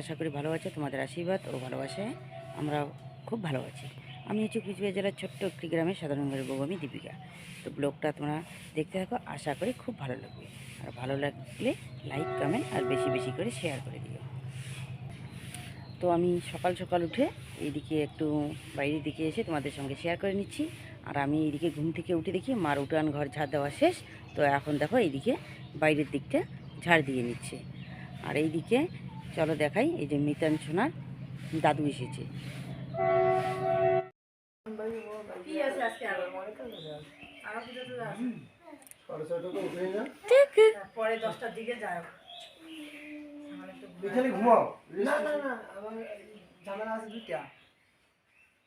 আশা করি ভালো আছো, তোমাদের আশীর্বাদ ও ভালোবাসায় আমরা খুব ভালো আছি। আমি হচ্ছে কুচবিহার জেলার ছোট্ট একটি গ্রামের সাধারণ ঘরের বউ, আমি দীপিকা। তো ব্লগটা তোমরা দেখতে থাকো, আশা করি খুব ভালো লাগবে। আর ভালো লাগলে লাইক, কমেন্ট আর বেশি বেশি করে শেয়ার করে দিও। তো আমি সকাল সকাল উঠে এইদিকে একটু বাইরের দিকে এসে তোমাদের সঙ্গে শেয়ার করে নিচ্ছি। আর আমি এইদিকে ঘুম থেকে উঠে দেখি মার উঠান ঘর ঝাড় দেওয়া শেষ। তো এখন দেখো এইদিকে বাইরের দিকটা ঝাড় দিয়ে নিচ্ছে। আর এইদিকে চলো দেখাই এই যে মিতান সোনার দাদু এসেছে।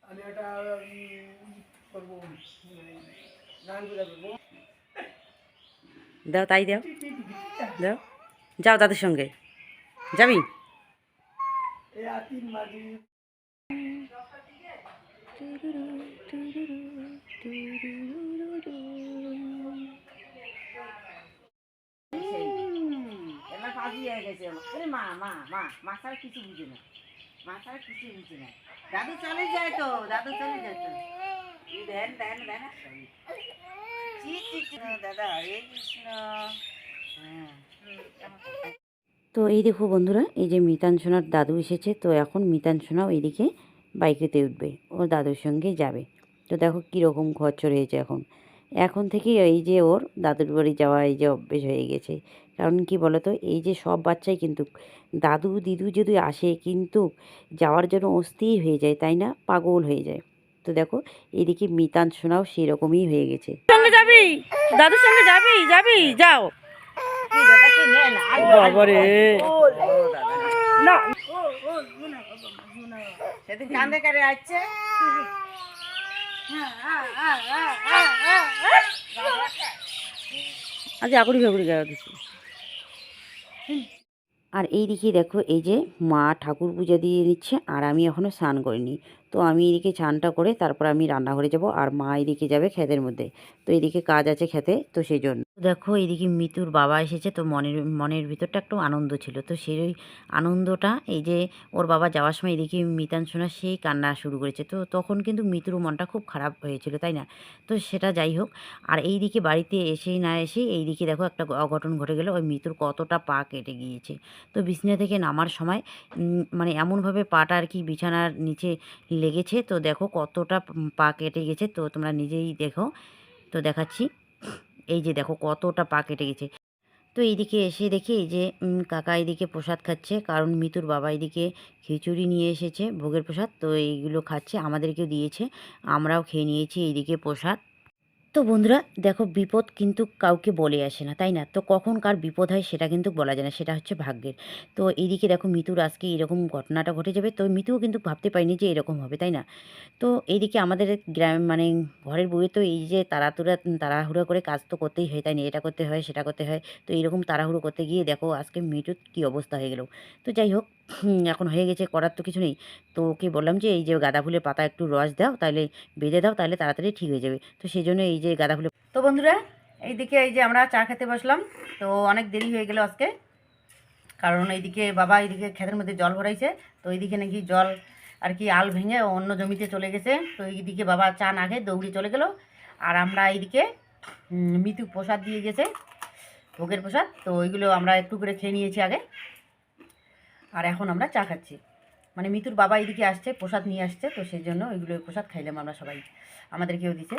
আমি একটা করব গান করব। দাও তাই দাও। দাও। যাও দাদুর সঙ্গে। যাবি? এই আর তিন বাজি এবার পাজি হয়ে মা মা মা না। মা ছাড়া কিছু না। দাদু চলে যায় তো, দাদু চলে যায় তো। দেন দেন দেন। দাদা, হরে কৃষ্ণ। হ্যাঁ তো এই দেখো বন্ধুরা, এই যে মিতান সোনার দাদু এসেছে, তো এখন মিতান সোনাও এইদিকে বাইকেতে উঠবে, ওর দাদুর সঙ্গে যাবে। তো দেখো কীরকম খরচর হয়েছে এখন। এখন থেকে এই যে ওর দাদুর বাড়ি যাওয়া এই যে অভ্যেস হয়ে গেছে। কারণ কি বলতো, এই যে সব বাচ্চাই কিন্তু, দাদু দিদু যদি আসে কিন্তু যাওয়ার জন্য অস্থির হয়ে যায়, তাই না? পাগল হয়ে যায়। তো দেখো, এদিকে মিতান সোনাও সেরকমই হয়ে গেছে। সঙ্গে যাবি? দাদুর সঙ্গে যাবি? যাবি? যাও। দিচ্ছি। আর এই দিকে দেখো, এই যে মা ঠাকুর পূজা দিয়ে নিচ্ছে আর আমি এখনও স্নান করিনি। তো আমি এদিকে স্নানটা করে তারপর আমি রান্নাঘরে যাব আর মা এদিকে যাবে ক্ষেতের মধ্যে। তো এদিকে কাজ আছে খেতে, তো সেই জন্য। দেখো এদিকে মিতুর বাবা এসেছে, তো মনের মনের ভিতরটা একটু আনন্দ ছিল। তো সেই আনন্দটা, এই যে ওর বাবা যাওয়ার সময় এদিকে মিতান, সোনা সেই কান্না শুরু করেছে। তো তখন কিন্তু মিতুর মনটা খুব খারাপ হয়েছিল, তাই না? তো সেটা যাই হোক, আর এই দিকে বাড়িতে এসেই না এসে এই দিকে দেখো একটা অঘটন ঘটে গেল। ওই মিতুর কতটা পা কেটে গিয়েছে। তো বিছানা থেকে নামার সময় মানে এমনভাবে পাটা আর কি বিছানার নিচে লেগেছে। তো দেখো কতটা পা কেটে গেছে। তো তোমরা নিজেই দেখো। তো দেখাচ্ছি। এই যে দেখো কতটা পা কেটে গেছে। তো এইদিকে এসে দেখি এই যে কাকা এদিকে প্রসাদ খাচ্ছে। কারণ মিতুর বাবা এদিকে খিচুড়ি নিয়ে এসেছে ভোগের প্রসাদ। তো এইগুলো খাচ্ছে। আমাদেরকেও দিয়েছে। আমরাও খেয়ে নিয়েছি এইদিকে প্রসাদ। তো বন্ধুরা, দেখো বিপদ কিন্তু কাউকে বলে আসে না, তাই না? তো কখন কার বিপদ হয় সেটা কিন্তু বলা যায় না, সেটা হচ্ছে ভাগ্যের। তো এইদিকে দেখো মিতুর আজকে এরকম ঘটনাটা ঘটে যাবে, তো মিতুও কিন্তু ভাবতে পারিনি যে এরকম হবে, তাই না? তো এইদিকে আমাদের গ্রাম মানে ঘরের বউয়ে তো এই যে তাড়াতুড়া, তাড়াহুড়ো করে কাজ তো করতেই হয়, তাই না? এটা করতে হয়, সেটা করতে হয়, তো এরকম তাড়াহুড়ো করতে গিয়ে দেখো আজকে মিটুর কী অবস্থা হয়ে গেল। তো যাই হোক এখন হয়ে গেছে করার তো কিছু নেই। তো ওকে বললাম যে এই যে গাঁদা ফুলের পাতা একটু রস দাও তাহলে বেঁধে দাও তাহলে তাড়াতাড়ি ঠিক হয়ে যাবে। তো সেই জন্য এই যে গাঁদা ফুলের তো বন্ধুরা এইদিকে এই যে আমরা চা খেতে বসলাম। তো অনেক দেরি হয়ে গেল আজকে। কারণ এইদিকে বাবা এইদিকে ক্ষেতের মধ্যে জল ভরাইছে। তো এইদিকে নাকি জল আর কি আল ভেঙে অন্য জমিতে চলে গেছে। তো এইদিকে বাবা চা না খেয়ে দৌড়ে চলে গেল। আর আমরা এইদিকে উম, মিতু প্রসাদ দিয়ে গেছে ভোগের প্রসাদ। তো ওইগুলো আমরা একটু করে খেয়ে নিয়েছি আগে। আর এখন আমরা চা খাচ্ছি। মানে মিতুর বাবা এদিকে আসছে, প্রসাদ নিয়ে আসছে, তো সেই জন্য ওইগুলো প্রসাদ খাইলাম আমরা সবাই। আমাদের কেউ দিছে।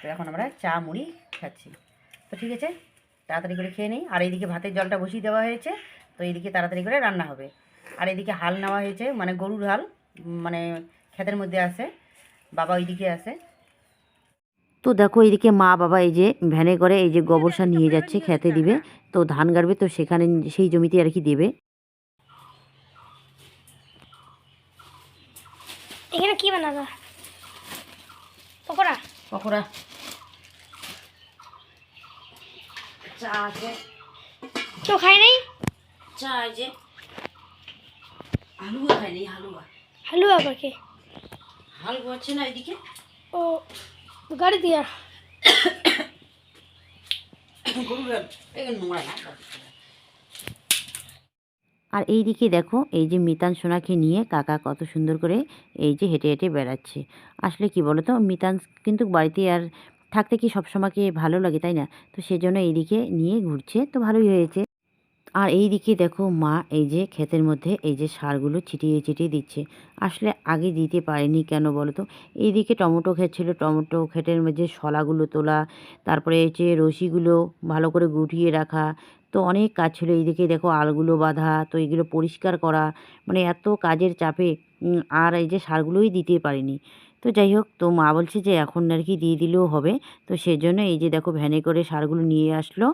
তো এখন আমরা চা মুড়ি খাচ্ছি। তো ঠিক আছে, তাড়াতাড়ি করে খেয়ে নিই। আর এইদিকে ভাতের জলটা বসিয়ে দেওয়া হয়েছে, তো এইদিকে তাড়াতাড়ি করে রান্না হবে। আর এদিকে হাল নেওয়া হয়েছে মানে গরুর হাল মানে ক্ষেতের মধ্যে আছে, বাবা ওইদিকে আছে। তো দেখো এইদিকে মা বাবা এই যে ভ্যানে করে এই যে গোবর সার নিয়ে যাচ্ছে, খেতে দিবে। তো ধান গাড়বে, তো সেখানে সেই জমিতে আর কি দেবে। এখানে কি বানাবা? পকোড়া? পকোড়া। চা আছে। কেউ খায় নাই? চা আছে হালুয়া খাইনি হালুয়া। হালুয়া আবার কে হালুয়া আছে না এদিকে? ও গাড়ি দিয়া। গরুর এই নোংরা না আর এই দিকে দেখো, এই যে মিতান সোনাকে নিয়ে কাকা কত সুন্দর করে এই যে হেঁটে হেঁটে বেড়াচ্ছে। আসলে কি বলো তো মিতান কিন্তু বাড়িতে আর থাকতে কি সবসময়কে ভালো লাগে, তাই না? তো সেজন্য এইদিকে নিয়ে ঘুরছে, তো ভালোই হয়েছে। আর এই দিকে দেখো মা এই যে ক্ষেতের মধ্যে এই যে সারগুলো ছিটিয়ে ছিটিয়ে দিচ্ছে। আসলে আগে দিতে পারেনি কেন বলো তো এইদিকে টমেটো ক্ষেত ছিল, টমেটো ক্ষেতের মধ্যে শলাগুলো তোলা, তারপরে হচ্ছে রশিগুলো ভালো করে গুটিয়ে রাখা তো অনেক কাজ ছিল। এইদিকে দেখো আলগুলো বাঁধা, তো এগুলো পরিষ্কার করা মানে এত কাজের চাপে আর এই যে সারগুলোই দিতে পারিনি। তো যাই হোক, তো মা বলছে যে এখন আর কি দিয়ে দিলেও হবে। তো সেজন্য এই যে দেখো ভ্যানে করে সারগুলো নিয়ে আসলো।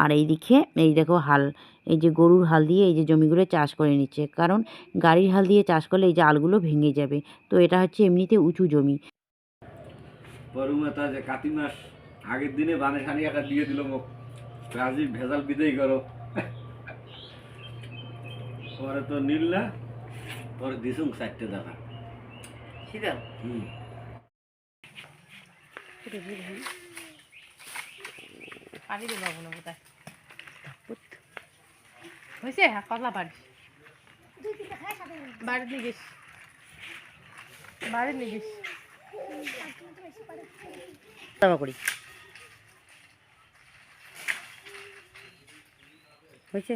আর এইদিকে এই দেখো হাল, এই যে গরুর হাল দিয়ে এই যে জমিগুলো চাষ করে নিচ্ছে। কারণ গাড়ির হাল দিয়ে চাষ করলে এই যে আলগুলো ভেঙে যাবে। তো এটা হচ্ছে এমনিতে উঁচু জমি। পরুমাতা যে কাতি মাস আগের দিনে বানে সানি একা দিয়ে দিল মোক রাজি ভেজাল বিদায় করো। পরে তো নীল না পরে দিছুম চারটে দানা শীতল হুম। পানি দেবো না বোধহয় হয়েছে? হ্যাঁ কতলা পারি বাড়ির নিয়ে গেছি। নিয়ে গেছি। করি। হয়েছে?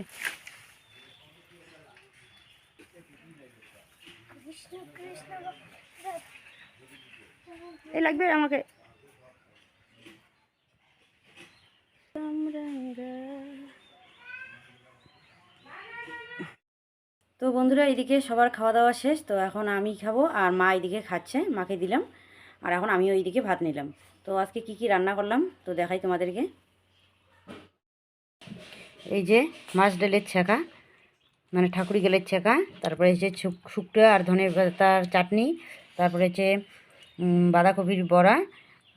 এই লাগবে আমাকে। তো বন্ধুরা, এদিকে সবার খাওয়া দাওয়া শেষ, তো এখন আমি খাব আর মা এদিকে খাচ্ছে, মাকে দিলাম, আর এখন আমি ওইদিকে ভাত নিলাম। তো আজকে কি কি রান্না করলাম, তো দেখাই তোমাদেরকে। এই যে মাছ ডালের ছেঁকা মানে ঠাকুরি গেলের ছেঁকা, তারপরে হচ্ছে শুক- শুকনো আর ধনের পাতার চাটনি, তারপরে হচ্ছে বাঁধাকপির বড়া,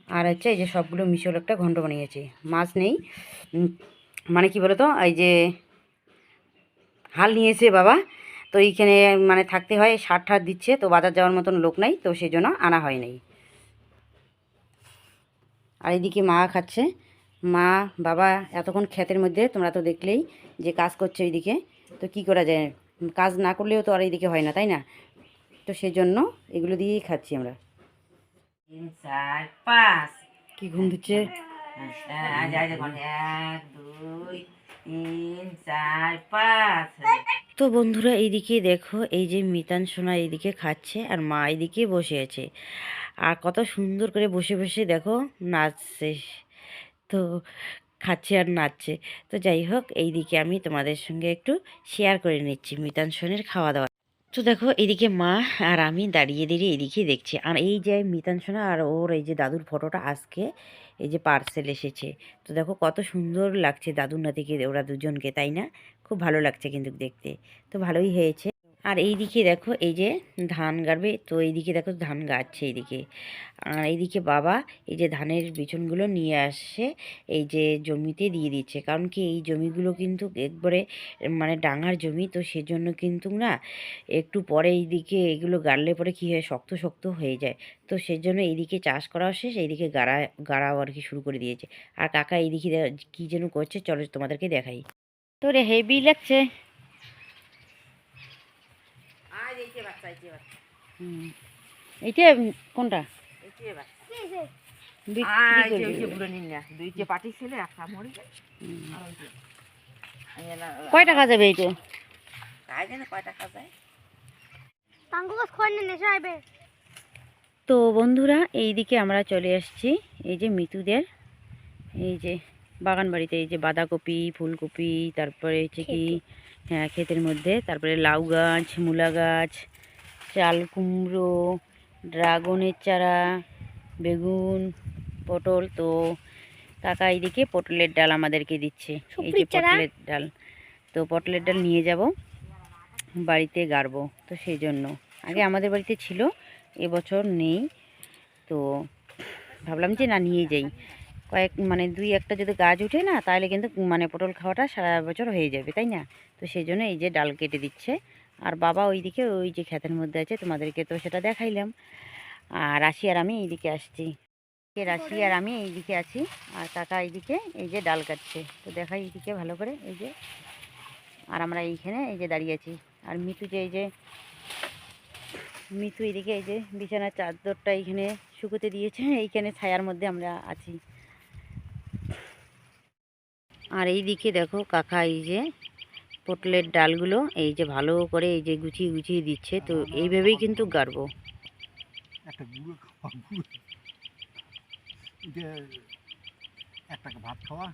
আর হচ্ছে এই যে সবগুলো মিশল একটা ঘন্ট বানিয়েছি। মাছ নেই। মানে কি বলতো, এই যে হাল নিয়েছে বাবা, তো এইখানে মানে থাকতে হয়, সার ঠার দিচ্ছে, তো বাজার যাওয়ার মতন লোক নাই, তো সেই জন্য আনা হয় নাই। আর এদিকে মা খাচ্ছে। মা বাবা এতক্ষণ ক্ষেতের মধ্যে তোমরা তো দেখলেই যে কাজ করছে ওইদিকে। তো কি করা যায়? কাজ না করলেও তো আর এইদিকে হয় না তাই না? তো সেজন্য এগুলো দিয়েই খাচ্ছি আমরা। তিন চার পাঁচ। কি ঘুম দিচ্ছে হ্যাঁ, এক দুই তিন চার পাঁচ। তো বন্ধুরা এইদিকে দেখো এই যে মিতান সোনা এইদিকে খাচ্ছে আর মা এইদিকে বসে আছে। আর কত সুন্দর করে বসে বসে দেখো নাচছে। তো খাচ্ছে আর নাচছে। তো যাই হোক, এইদিকে আমি তোমাদের সঙ্গে একটু শেয়ার করে নিচ্ছি মিতান সোনের খাওয়া দাওয়া তো দেখো এদিকে মা আর আমি দাঁড়িয়ে দাঁড়িয়ে এদিকে দেখছি। আর এই যে মিতান সোনা আর ওর এই যে দাদুর ফটোটা আজকে এই যে পার্সেল এসেছে। তো দেখো, কত সুন্দর লাগছে দাদুর নাতিকে, ওরা দুজনকে, তাই না? খুব ভালো লাগছে কিন্তু দেখতে। তো ভালোই হয়েছে। আর এই দিকে দেখো এই যে ধান গাড়বে, তো এইদিকে দেখো ধান গাড়ছে এইদিকে। আর এইদিকে বাবা এই যে ধানের বিচনগুলো নিয়ে আসছে, এই যে জমিতে দিয়ে দিচ্ছে। কারণ কি এই জমিগুলো কিন্তু একবারে মানে ডাঙার জমি, তো সেজন্য কিন্তু না একটু পরে এইদিকে এগুলো গাড়লে পরে কী হয়, শক্ত শক্ত হয়ে যায়। তো সেজন্য এইদিকে চাষ করা শেষ, এইদিকে গাড়া, গাড়াও আর কি শুরু করে দিয়েছে। আর কাকা এইদিকে কী যেন করছে, চলো তোমাদেরকে দেখাই। তো রে হেভি লাগছে। তাঙ্গু গাছ খোয়ার নিয়ে নেশা আইবে। তো বন্ধুরা এইদিকে আমরা চলে আসছি এই যে মিতুদের এই যে বাগান বাড়িতে এই যে বাঁধাকপি ফুলকপি তারপরে হচ্ছে কি হ্যাঁ ক্ষেতের মধ্যে তারপরে লাউ গাছ মূলা গাছ চাল কুমড়ো ড্রাগনের চারা বেগুন পটল। তো কাকা এইদিকে পটলের ডাল আমাদেরকে দিচ্ছে। এই যে পটলের ডাল। তো পটলের ডাল নিয়ে যাব। বাড়িতে গাড়বো। তো সেই জন্য। আগে আমাদের বাড়িতে ছিল এবছর নেই। তো ভাবলাম যে না নিয়ে যাই। কয়েক মানে দুই একটা যদি গাছ উঠে না তাহলে কিন্তু মানে পটল খাওয়াটা সারা বছর হয়ে যাবে তাই না? তো সেই জন্য এই যে ডাল কেটে দিচ্ছে। আর বাবা ওইদিকে ওই যে ক্ষেতের মধ্যে আছে, তোমাদেরকে তো সেটা দেখাইলাম। আর রাশি আর আমি এইদিকে আসছি। রাশি আর আমি এইদিকে আছি, আর কাকা এইদিকে এই যে ডাল কাটছে। তো দেখাই এইদিকে ভালো করে, এই যে। আর আমরা এইখানে এই যে দাঁড়িয়ে আছি। আর মিতু যে এই যে, মিতু এদিকে এই যে বিছানার চাদরটা এইখানে শুকোতে দিয়েছে, এইখানে ছায়ার মধ্যে আমরা আছি। আর এই দিকে দেখো কাকা এই যে পটলের ডালগুলো এই যে ভালো করে এই যে গুছিয়ে গুছিয়ে দিচ্ছে তো এইভাবেই কিন্তু গাড়বো। একটা গুঁড়ো খাওয়া গুঁড়ো। যে একটাকে ভাত খাওয়া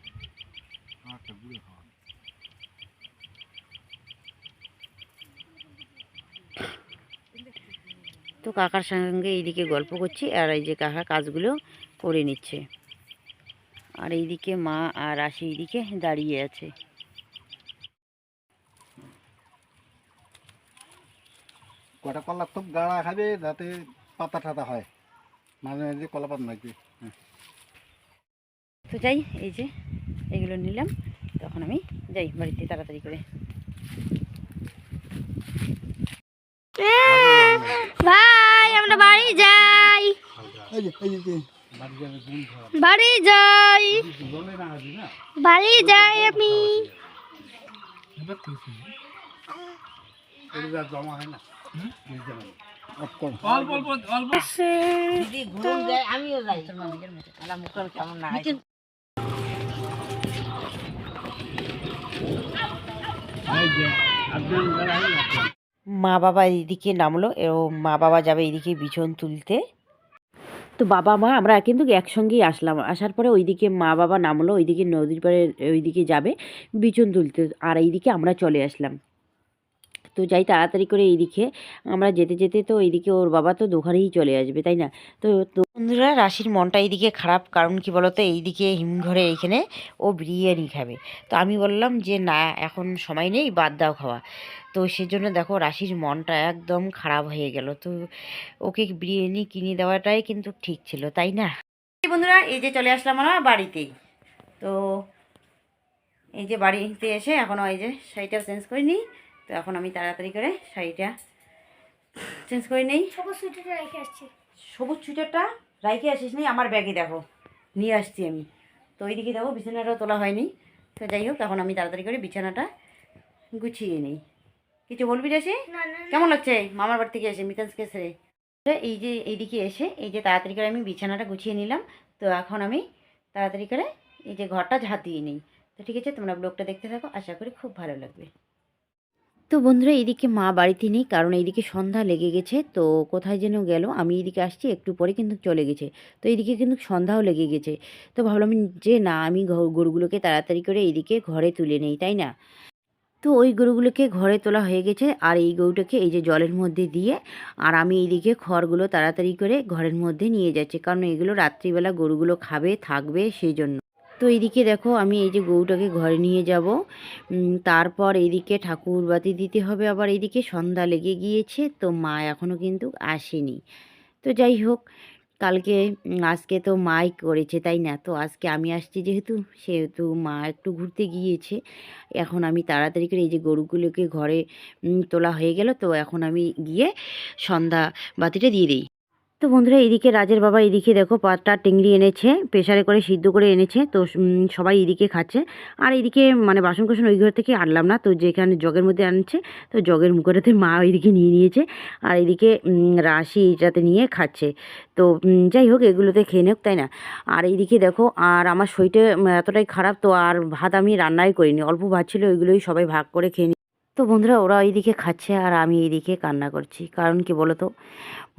আর একটা গুঁড়ো খাওয়া। তো কাকার সঙ্গে এইদিকে গল্প করছি আর এই যে কাকা কাজগুলো করে নিচ্ছে। আর এইদিকে মা আর আশি এইদিকে দাঁড়িয়ে আছে কটা কলা খুব গাড়া খাবে যাতে পাতা টাতা হয়। মাঝে মাঝে কলা পাতা লাগবে তো যাই এই যে এগুলো নিলাম তখন আমি যাই বাড়িতে তাড়াতাড়ি করে। ভাই আমরা বাড়ি যাই। এই যে এই যে বাড়ি যাই। বাড়ি যাই আমি। জমা হয় না। আমিও যাই। কেমন না মা বাবা এইদিকে নামলো এবং মা বাবা যাবে এইদিকে বিছন তুলতে। তো বাবা মা আমরা কিন্তু একসঙ্গেই আসলাম। আসার পরে ওইদিকে মা বাবা নামলো ওইদিকে নদীর পাড়ে ওইদিকে যাবে বিছন তুলতে। আর এইদিকে আমরা চলে আসলাম। তো যাই তাড়াতাড়ি করে এইদিকে, আমরা যেতে যেতে তো এইদিকে ওর বাবা তো দোকানেই চলে আসবে, তাই না? তো বন্ধুরা, রাশির মনটা এইদিকে খারাপ, কারণ কি বলতো, এইদিকে হিমঘরে এইখানে ও বিরিয়ানি খাবে। তো আমি বললাম যে, না, এখন সময় নেই, বাদ দাও খাওয়া। তো সেজন্য দেখো, রাশির মনটা একদম খারাপ হয়ে গেল। তো ওকে বিরিয়ানি কিনে দেওয়াটাই কিন্তু ঠিক ছিল, তাই না? বন্ধুরা, এই যে চলে আসলাম আমরা বাড়িতেই। তো এই যে বাড়িতে এসে এখনও এই যে শাড়িটাও চেঞ্জ করে নিই। তো এখন আমি তাড়াতাড়ি করে শাড়িটা চেঞ্জ করে নেই। সবুজ সুইটারটা রেখে আসছি। সবুজ সুইটারটা রাইখে আসিস নি আমার ব্যাগে দেখো। নিয়ে আসছি আমি। তো ওইদিকে দেখো বিছানাটাও তোলা হয়নি। তো যাই হোক এখন আমি তাড়াতাড়ি করে বিছানাটা গুছিয়ে নিই। কিছু বলবি রেসি কেমন লাগছে? মামার বাড়ি থেকে এসে মিতান্সকে তো এই যে এইদিকে এসে এই যে তাড়াতাড়ি করে আমি বিছানাটা গুছিয়ে নিলাম। তো এখন আমি তাড়াতাড়ি করে এই যে ঘরটা ঝাঁট দিয়ে নিই। তো ঠিক আছে তোমরা ব্লগটা দেখতে থাকো আশা করি খুব ভালো লাগবে। তো বন্ধুরা এইদিকে মা বাড়িতে নেই, কারণ এইদিকে সন্ধ্যা লেগে গেছে। তো কোথায় যেন গেল, আমি এইদিকে আসছি, একটু পরে কিন্তু চলে গেছে। তো এইদিকে কিন্তু সন্ধ্যাও লেগে গেছে। তো ভাবলাম যে না, আমি গরুগুলোকে তাড়াতাড়ি করে এইদিকে ঘরে তুলে নেই, তাই না? তো ওই গরুগুলোকে ঘরে তোলা হয়ে গেছে, আর এই গরুটাকে এই যে জলের মধ্যে দিয়ে, আর আমি এইদিকে খড়গুলো তাড়াতাড়ি করে ঘরের মধ্যে নিয়ে যাচ্ছি। কারণ এগুলো রাত্রিবেলা গরুগুলো খাবে, থাকবে সেই জন্য তো এইদিকে দেখো আমি এই যে গরুটাকে ঘরে নিয়ে যাব। তারপর এইদিকে ঠাকুর বাতি দিতে হবে, আবার এইদিকে সন্ধ্যা লেগে গিয়েছে, তো মা এখনও কিন্তু আসেনি। তো যাই হোক, কালকে আজকে তো মাই করেছে, তাই না? তো আজকে আমি আসছি যেহেতু, সেহেতু মা একটু ঘুরতে গিয়েছে। এখন আমি তাড়াতাড়ি করে এই যে গরুগুলোকে ঘরে তোলা হয়ে গেল, তো এখন আমি গিয়ে সন্ধ্যা বাতিটা দিয়ে দিই। তো বন্ধুরা এদিকে রাজের বাবা এদিকে দেখো পাঁচটা টেংরি এনেছে প্রেশারে করে সিদ্ধ করে এনেছে, তো সবাই এদিকে খাচ্ছে। আর এদিকে মানে বাসন কোসন ওই ঘর থেকে আনলাম না, তো যেখানে জগের মধ্যে আনছে, তো জগের মুখটাতে মা ওইদিকে নিয়ে নিয়েছে। আর এদিকে রাশি এটাতে নিয়ে খাচ্ছে। তো যাই হোক এগুলোতে খেয়ে নেক, তাই না? আর এইদিকে দেখো, আর আমার শরীরটা এতটাই খারাপ, তো আর ভাত আমি রান্নাই করিনি। অল্প ভাত ছিল, ওইগুলোই সবাই ভাগ করে খেয়ে তো বন্ধুরা ওরা এইদিকে খাচ্ছে আর আমি এইদিকে কান্না করছি। কারণ কি বলো তো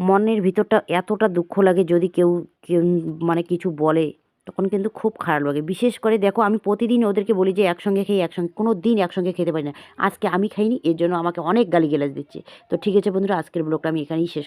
মনের ভিতরটা এতটা দুঃখ লাগে যদি কেউ কেউ মানে কিছু বলে, তখন কিন্তু খুব খারাপ লাগে। বিশেষ করে দেখো আমি প্রতিদিন ওদেরকে বলি যে একসঙ্গে খেয়ে একসঙ্গে, কোনো দিন একসঙ্গে খেতে পারি না। আজকে আমি খাইনি, এর জন্য আমাকে অনেক গালি দিচ্ছে। তো ঠিক আছে বন্ধুরা, আজকের ব্লগটা আমি এখানেই শেষ